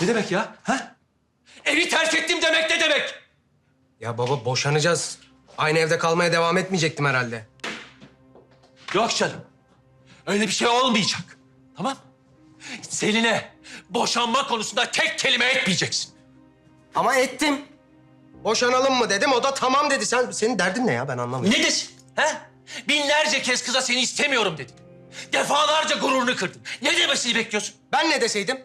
Ne demek ya? Ha? Evi terk ettim demek ne demek? Ya baba boşanacağız. Aynı evde kalmaya devam etmeyecektim herhalde. Yok canım. Öyle bir şey olmayacak. Tamam mı? Selin'e boşanma konusunda tek kelime etmeyeceksin. Ama ettim. Boşanalım mı dedim. O da tamam dedi. Sen senin derdin ne ya ben anlamıyorum. Ne desin? Ha? Binlerce kez kıza seni istemiyorum dedim. Defalarca gururunu kırdın. Ne demesini bekliyorsun? Ben ne deseydim?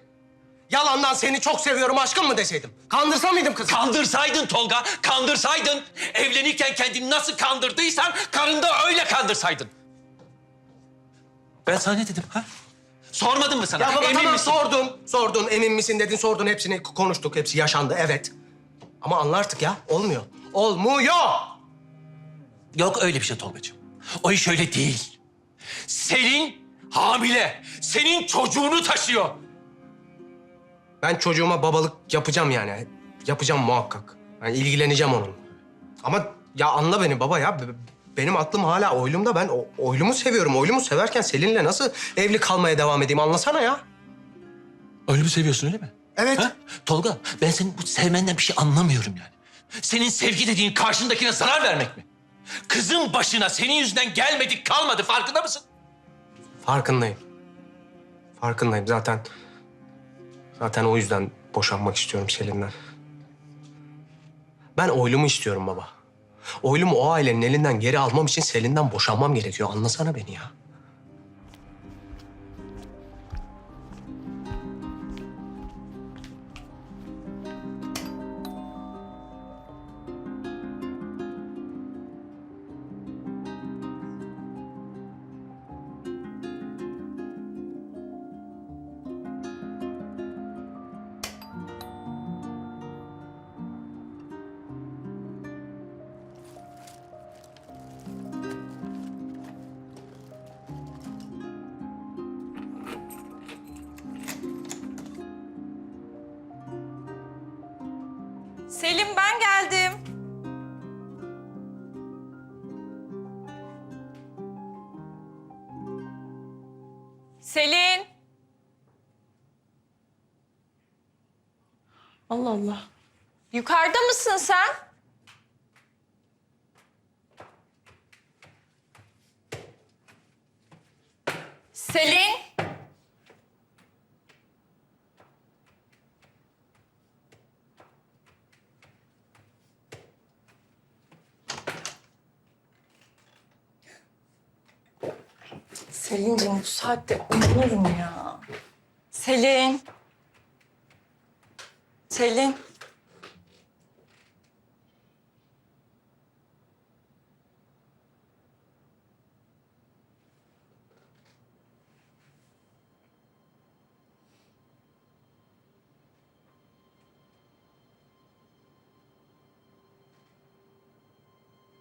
Yalandan seni çok seviyorum aşkım mı deseydim? Kandırsa mıydım kızı? Kandırsaydın Tolga, kandırsaydın. Evlenirken kendini nasıl kandırdıysan karında öyle kandırsaydın. Ben sana ne dedim ha? Sormadım mı sana? ya baba Emin tamam misin? sordun. Sordun emin misin dedin sordun hepsini konuştuk. Hepsi yaşandı evet. Ama anla artık ya olmuyor. Olmuyor. Yok öyle bir şey Tolgacığım. O iş öyle değil. Selin hamile. Senin çocuğunu taşıyor. Ben çocuğuma babalık yapacağım yani. Yapacağım muhakkak. Yani ilgileneceğim onun. Ama ya anla beni baba ya. Be- Benim aklım hala oylumda. Ben o- oylumu seviyorum. Oylumu severken Selin'le nasıl evli kalmaya devam edeyim anlasana ya. Öyle mi seviyorsun öyle mi? Evet. Ha? Tolga ben senin bu sevmenden bir şey anlamıyorum yani. Senin sevgi dediğin karşındakine zarar vermek mi? Kızın başına senin yüzünden gelmedik kalmadı farkında mısın? Farkındayım. Farkındayım zaten. Zaten o yüzden boşanmak istiyorum Selin'den. Ben oylumu istiyorum baba. Oylumu o ailenin elinden geri almam için Selin'den boşanmam gerekiyor. Anlasana beni ya. Selin. Allah Allah. Yukarıda mısın sen? Selin. Selin'cim bu saatte uyunur mu ya? Selin. Selin.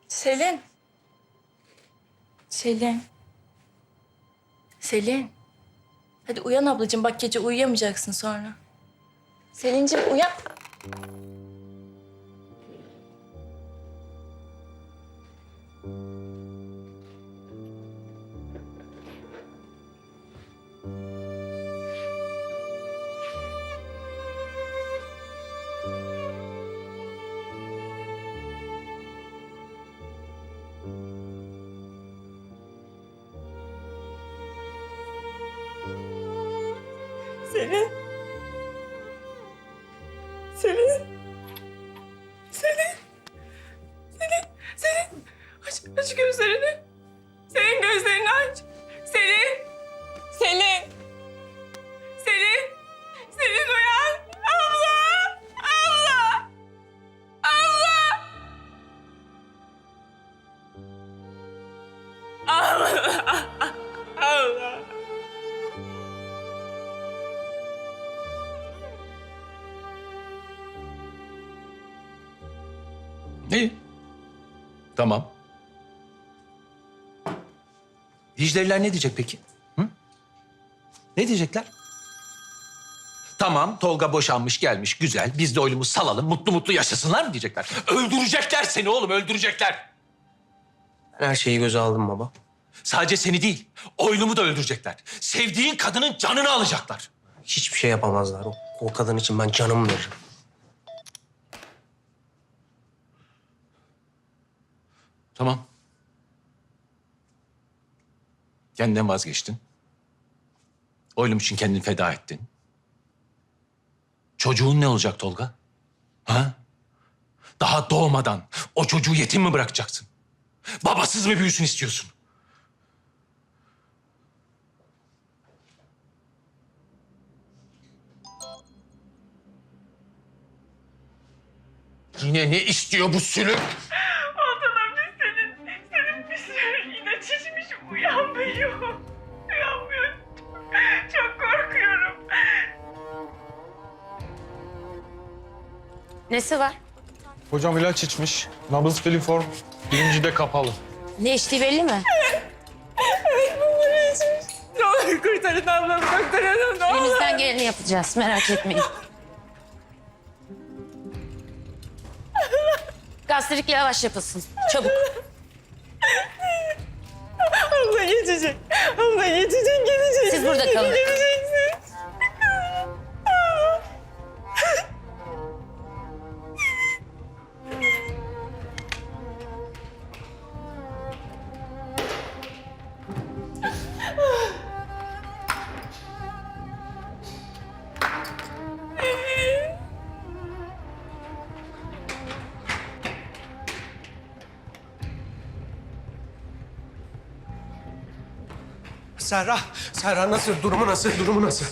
Selin. Selin. Selin. Hadi uyan ablacığım. Bak gece uyuyamayacaksın sonra. Selin'cim uyan. Selin. Dicle'liler ne diyecek peki? Hı? Ne diyecekler? Tamam, Tolga boşanmış gelmiş, güzel. Biz de oylumu salalım, mutlu mutlu yaşasınlar mı diyecekler? Öldürecekler seni oğlum, öldürecekler. Ben her şeyi göze aldım baba. Sadece seni değil, oylumu da öldürecekler. Sevdiğin kadının canını alacaklar. Hiçbir şey yapamazlar. O O kadın için ben canımı veririm. Tamam. Kendinden vazgeçtin. Oylum için kendini feda ettin. Çocuğun ne olacak Tolga? Ha? Daha doğmadan o çocuğu yetim mi bırakacaksın? Babasız mı büyüsün istiyorsun? Yine ne istiyor bu sülük? İçmiş uyanmıyor. Uyanmıyor. Çok korkuyorum. Nesi var? Hocam ilaç içmiş. Nabız filiform birinci de kapalı. Ne içtiği belli mi? Bunları içmiş. Ne olur kurtarın ablamı doktor hanım ne olur. Elimizden geleni yapacağız. Merak etmeyin. Gastrik yavaş yapılsın. Çabuk. Abla geçecek gelecek. Siz burada kalın. Serra, Serra nasıl? Durumu nasıl? Durumu nasıl?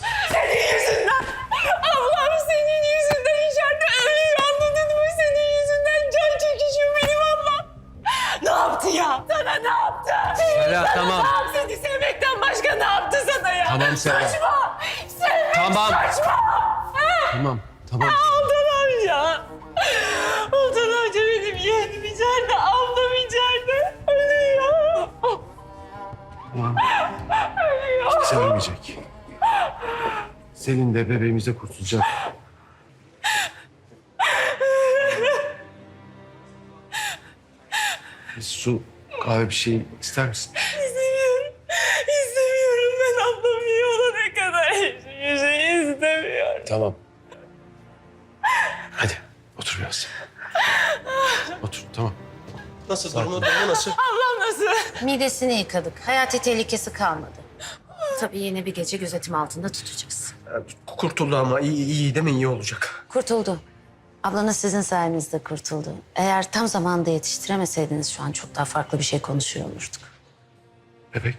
Selin de bebeğimiz de kurtulacak. Bir su, kahve bir şey ister misin? İstemiyorum. İstemiyorum. Ben ablam iyi olana kadar hiçbir şey istemiyorum. Tamam. Hadi otur biraz. Otur tamam. Nasıl? Durumu, durumu nasıl? Ablam nasıl? Midesini yıkadık. Hayati tehlikesi kalmadı. Tabii yine bir gece gözetim altında tutacağız. Kurtuldu ama iyi, iyi değil mi? İyi olacak. Kurtuldu. Ablanız sizin sayenizde kurtuldu. Eğer tam zamanda yetiştiremeseydiniz şu an çok daha farklı bir şey konuşuyor olurduk. Bebek.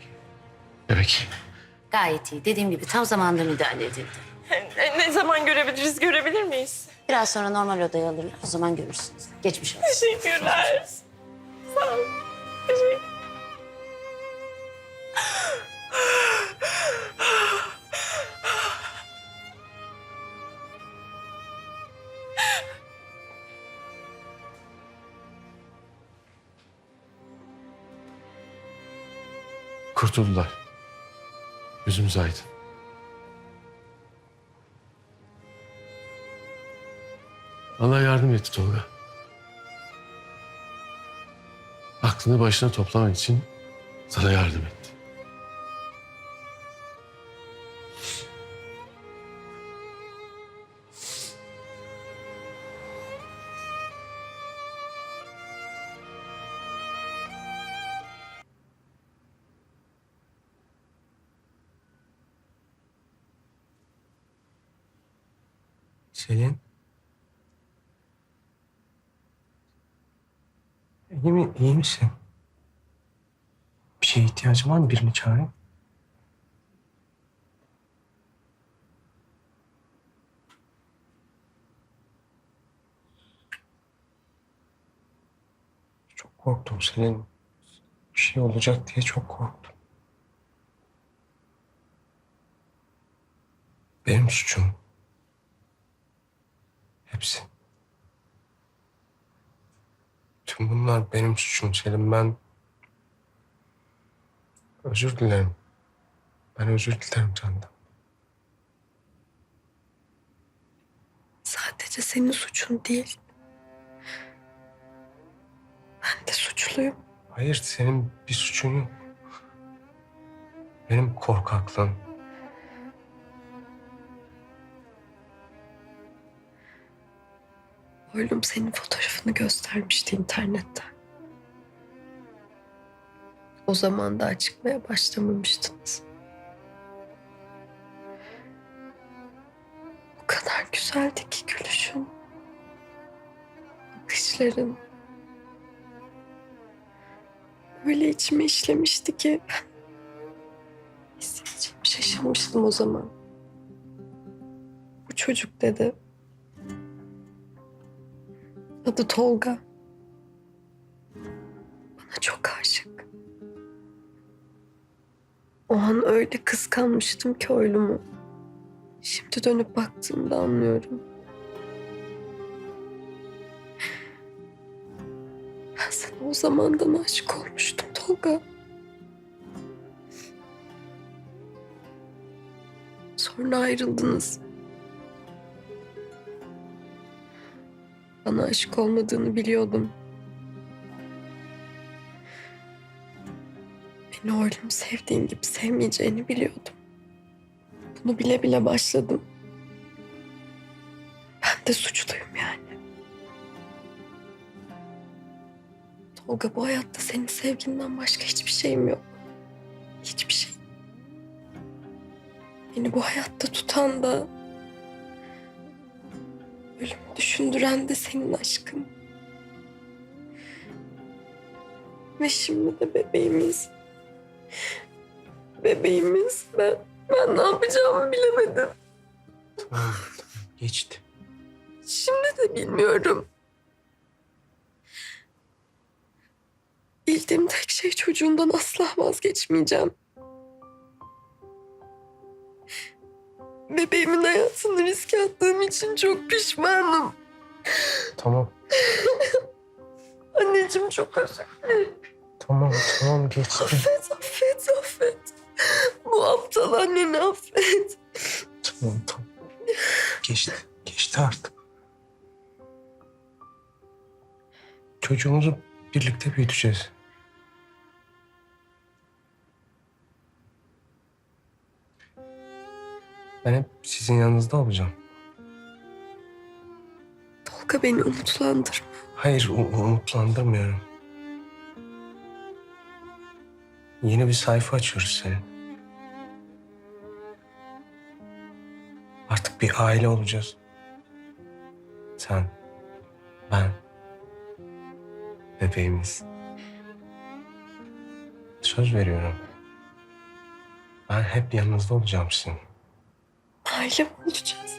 Bebek. Gayet iyi. Dediğim gibi tam zamanda müdahale edildi. Ne, ne zaman görebiliriz? Görebilir miyiz? Biraz sonra normal odaya alırlar. O zaman görürsünüz. Geçmiş olsun. Teşekkürler. Sağ ol. Teşekkür. Kurtuldular. Yüzümüz aydın. Allah yardım etti Tolga. Aklını başına toplamak için sana yardım etti. Selin. İyi mi? İyi misin? Bir şeye ihtiyacın var mı? Birini çağırayım. Çok korktum Selin. Bir şey olacak diye çok korktum. Benim suçum. Hepsi. Tüm bunlar benim suçum Selim. Ben özür dilerim. Ben özür dilerim senden. Sadece senin suçun değil. Ben de suçluyum. Hayır senin bir suçun yok. Benim korkaklığım. Oğlum senin fotoğrafını göstermişti internetten. O zaman daha çıkmaya başlamamıştınız. O kadar güzeldi ki gülüşün. Bakışların. Öyle içime işlemişti ki hissedeceğim şaşırmıştım o zaman. Bu çocuk dedi. Adı Tolga. Bana çok aşık. O an öyle kıskanmıştım ki oğlumu. Şimdi dönüp baktığımda anlıyorum. Ben sana o zamandan aşık olmuştum Tolga. Sonra ayrıldınız. Bana aşık olmadığını biliyordum. Beni oğlum sevdiğin gibi sevmeyeceğini biliyordum. Bunu bile bile başladım. Ben de suçluyum yani. Tolga bu hayatta senin sevginden başka hiçbir şeyim yok. Hiçbir şey. Beni bu hayatta tutan da ölümü düşündüren de senin aşkın. Ve şimdi de bebeğimiz. Bebeğimiz. Ben, ben ne yapacağımı bilemedim. Tamam, geçti. Şimdi de bilmiyorum. Bildiğim tek şey çocuğumdan asla vazgeçmeyeceğim. Bebeğimin hayatını riske attığım için çok pişmanım. Tamam, Anneciğim çok özür dilerim. tamam, tamam geçti. Affet, affet, affet. Bu aptal anneni affet. Tamam, tamam. Geçti, geçti artık. Çocuğumuzu birlikte büyüteceğiz. Ben hep sizin yanınızda olacağım. Tolga beni umutlandırma. Hayır, u- umutlandırmıyorum. Yeni bir sayfa açıyoruz senin. Artık bir aile olacağız. Sen, ben, bebeğimiz. Söz veriyorum. Ben hep yanınızda olacağım sizin. Aile mi olacağız?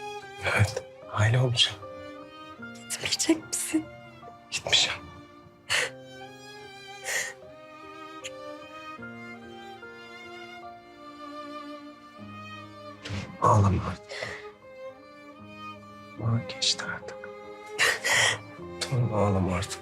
Evet, aile olacağım. Gitmeyecek misin? Gitmeyeceğim. Ağlama artık. Ama geçti artık. tamam ağlama artık.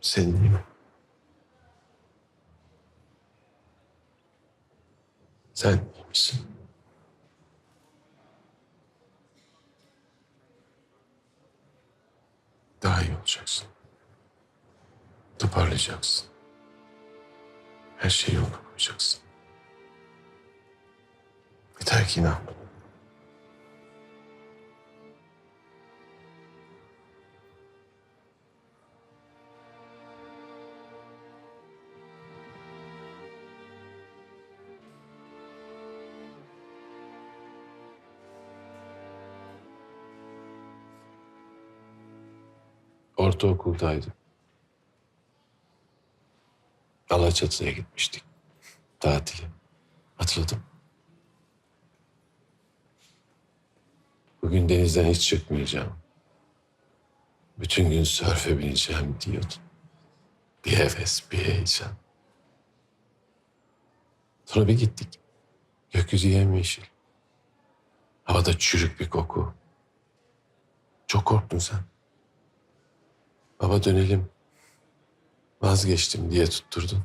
Senin? Sen iyi misin? Daha iyi olacaksın. Toparlayacaksın. Her şeyi yoluna koyacaksın. Yeter ki inan bana. Ortaokuldaydım. Alaçatı'ya gitmiştik. Tatile. Hatırladım. Bugün denizden hiç çıkmayacağım. Bütün gün sörfe bineceğim diyordun. Bir heves, bir heyecan. Sonra bir gittik. Gökyüzü yemyeşil. Havada çürük bir koku. Çok korktun sen. Baba dönelim. Vazgeçtim diye tutturdun.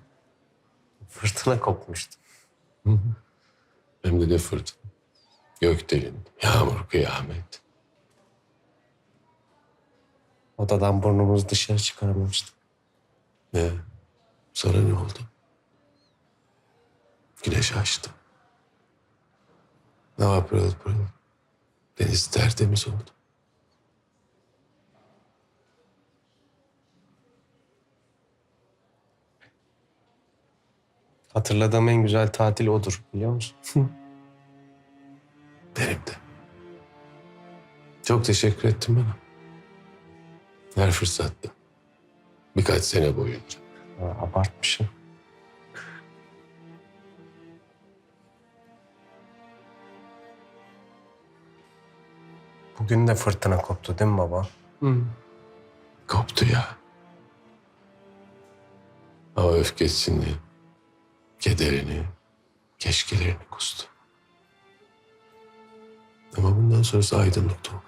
Fırtına kopmuştu. Hem de ne fırtına. Gökdelen, yağmur, kıyamet. Odadan burnumuzu dışarı çıkaramamıştık. Ne? Sonra ne oldu? Güneş açtı. Hava pırıl pırıl. Deniz tertemiz oldu. Hatırladığım en güzel tatil odur biliyor musun? Benim de. Çok teşekkür ettin bana. Her fırsatta. Birkaç sene boyunca. Ha, abartmışım. Bugün de fırtına koptu değil mi baba? Koptu ya. Hava öfkesini, kederini, keşkelerini kustu. Ama bundan sonrası aydınlık Tolga.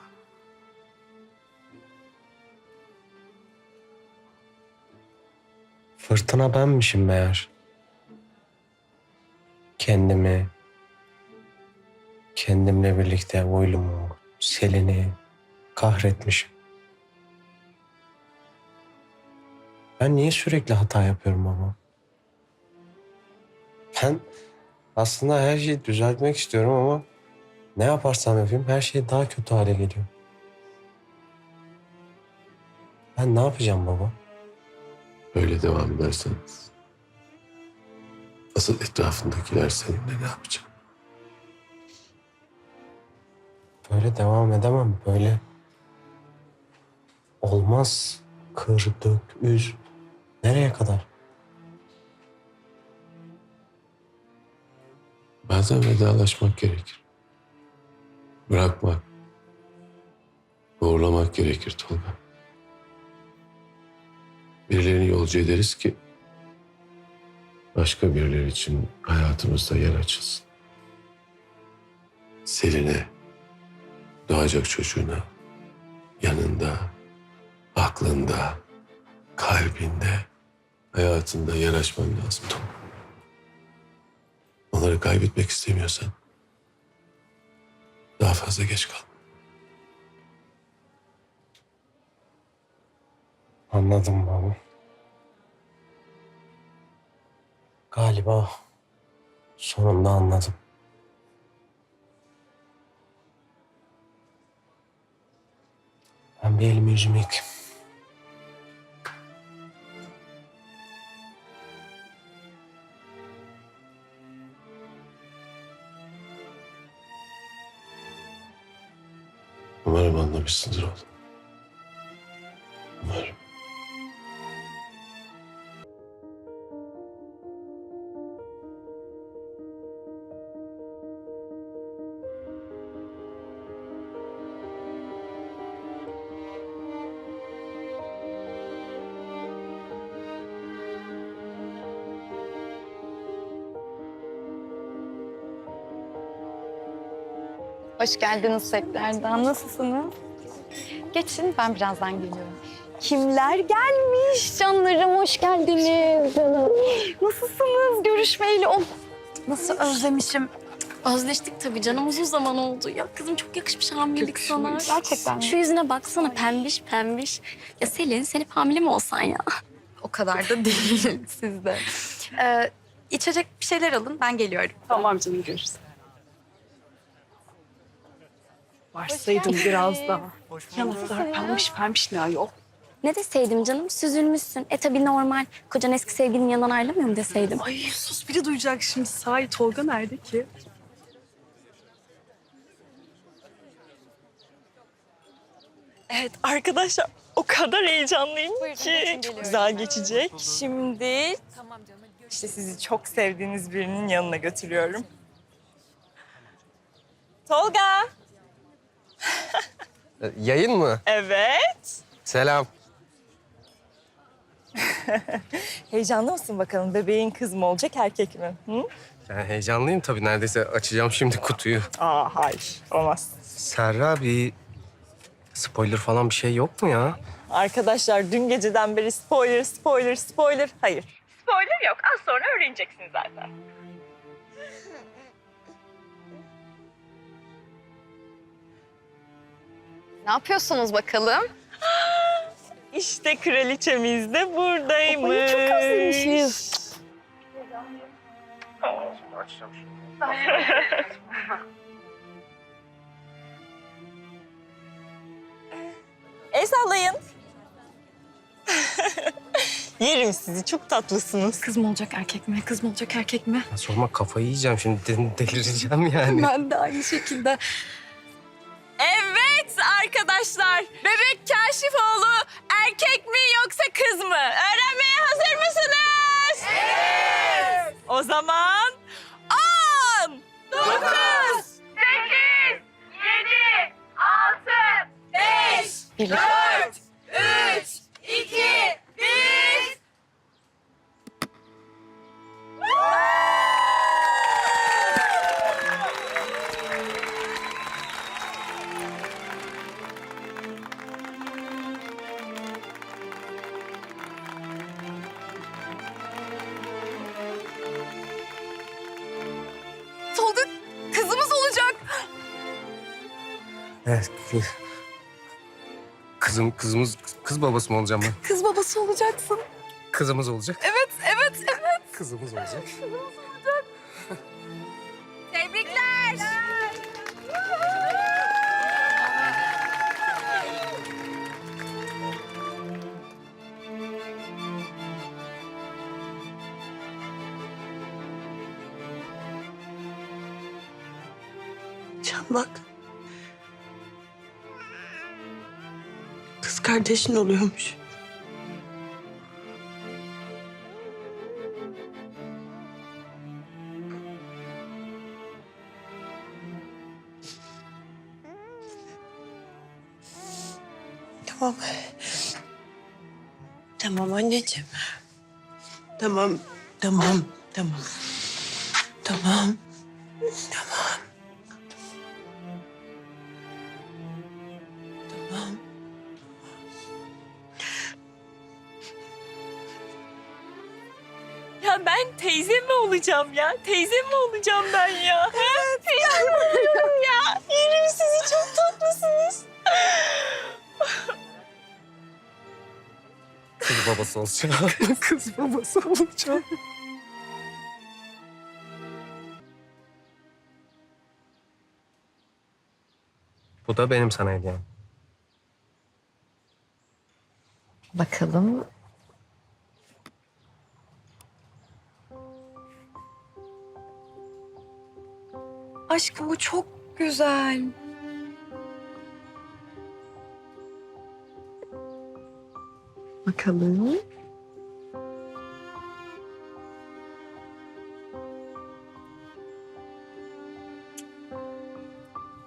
Fırtına benmişim meğer. Kendimi, kendimle birlikte oylumu, Selin'i kahretmişim. Ben niye sürekli hata yapıyorum baba? Ben aslında her şeyi düzeltmek istiyorum ama ne yaparsam yapayım her şey daha kötü hale geliyor. Ben ne yapacağım baba? Böyle devam ederseniz. Asıl etrafındakiler seninle ne yapacak? Böyle devam edemem. Böyle olmaz. Kır, dök, üz. Nereye kadar? Bazen vedalaşmak gerekir. Bırakmak, uğurlamak gerekir Tolga. Birilerini yolcu ederiz ki başka birileri için hayatımızda yer açılsın. Selin'e, doğacak çocuğuna, yanında, aklında, kalbinde, hayatında yer açman lazım Tolga. Onları kaybetmek istemiyorsan daha fazla geç kal. Anladım baba. Galiba sonunda anladım. Ben bir elimi yüzümü yıkayayım. Anlamışsındır oğlum. Umarım. Hoş geldiniz tekrardan. Nasılsınız? Geçin, ben birazdan geliyorum. Kimler gelmiş? Canlarım hoş geldiniz. Canım. Nasılsınız? Görüşmeyeli on... Nasıl özlemişim. Özleştik tabii canım uzun zaman oldu. Ya kızım çok yakışmış hamilelik sana. Gerçekten? Şu yüzüne baksana pembiş pembiş. Ya Selin sen hep hamile mi olsan ya? O kadar da değil sizde. Ee, içecek bir şeyler alın, ben geliyorum. Tamam canım görüşürüz. Varsaydım biraz daha. Yanaklar pembiş pembiş ne ayol. Ne deseydim canım süzülmüşsün. E tabii normal. Kocan eski sevgilinin yanından ayrılamıyor mu deseydim. Ay sus biri duyacak şimdi. Sahi Tolga nerede ki? Evet arkadaşlar o kadar heyecanlıyım ki. Çok güzel geçecek. Şimdi işte sizi çok sevdiğiniz birinin yanına götürüyorum. Tolga. Yayın mı? Evet. Selam. Heyecanlı mısın bakalım? Bebeğin kız mı olacak, erkek mi? Hı? Yani heyecanlıyım tabii. Neredeyse açacağım şimdi kutuyu. Aa hayır, olmaz. Serra bir spoiler falan bir şey yok mu ya? Arkadaşlar dün geceden beri spoiler, spoiler, spoiler. Hayır. Spoiler yok. Az sonra öğreneceksin zaten. Ne yapıyorsunuz bakalım? İşte kraliçemiz de buradaymış. çok özlemişiz. El sallayın. Yerim sizi, çok tatlısınız. Kız mı olacak erkek mi? Kız mı olacak erkek mi? Ya sorma kafayı yiyeceğim şimdi de- delireceğim yani. Ben de aynı şekilde. Arkadaşlar, bebek Kaşifoğlu erkek mi yoksa kız mı? Öğrenmeye hazır mısınız? Evet. O zaman 10, 9, 8, 7, 6, 5, 4, Kızım, kızımız, kız babası mı olacağım ben? Kız babası olacaksın. Kızımız olacak. Evet, evet, evet. Kızımız olacak. Tebrikler. Kardeşin oluyormuş. Tamam. Tamam anneciğim. Tamam, tamam, tamam. Tamam. Tamam. Ya ben teyze mi olacağım ya? Teyze mi olacağım ben ya? Ha? Teyze mi oluyorum ya? Yerim sizi çok tatlısınız. Kız babası olacağım. Kız babası olacağım. Bu da benim sana hediyem. Bakalım. Aşkım bu çok güzel. Bakalım.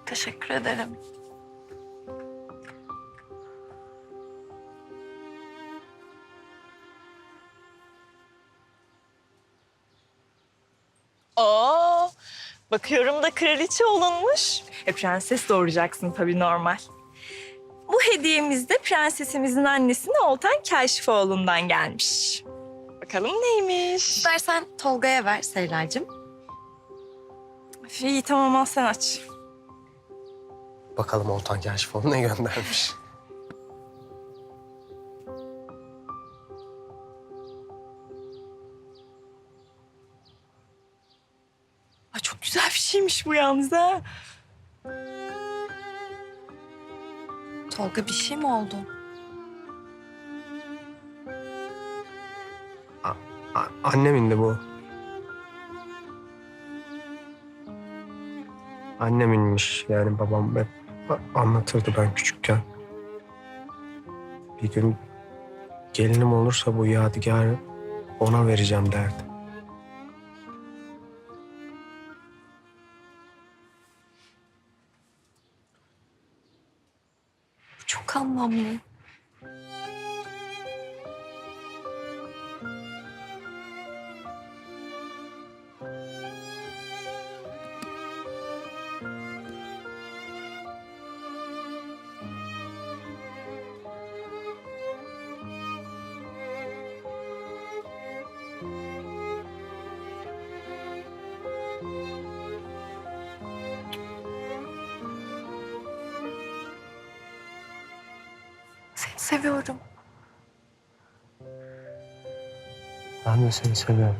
Teşekkür ederim. Bakıyorum da kraliçe olunmuş. E prenses doğuracaksın tabii normal. Bu hediyemiz de prensesimizin annesine Oltan Kaşifoğlu'ndan gelmiş. Bakalım neymiş? İstersen Tolga'ya ver Seyla'cığım. Üf, İyi tamam al sen aç. Bakalım Oltan Kaşifoğlu ne göndermiş. Güzel bir şeymiş bu yalnız ha. Tolga bir şey mi oldu? A- annemin de bu. Anneminmiş yani babam hep a- anlatırdı ben küçükken. Bir gün gelinim olursa bu yadigarı ona vereceğim derdi. Seviyorum. Ben de seni seviyorum.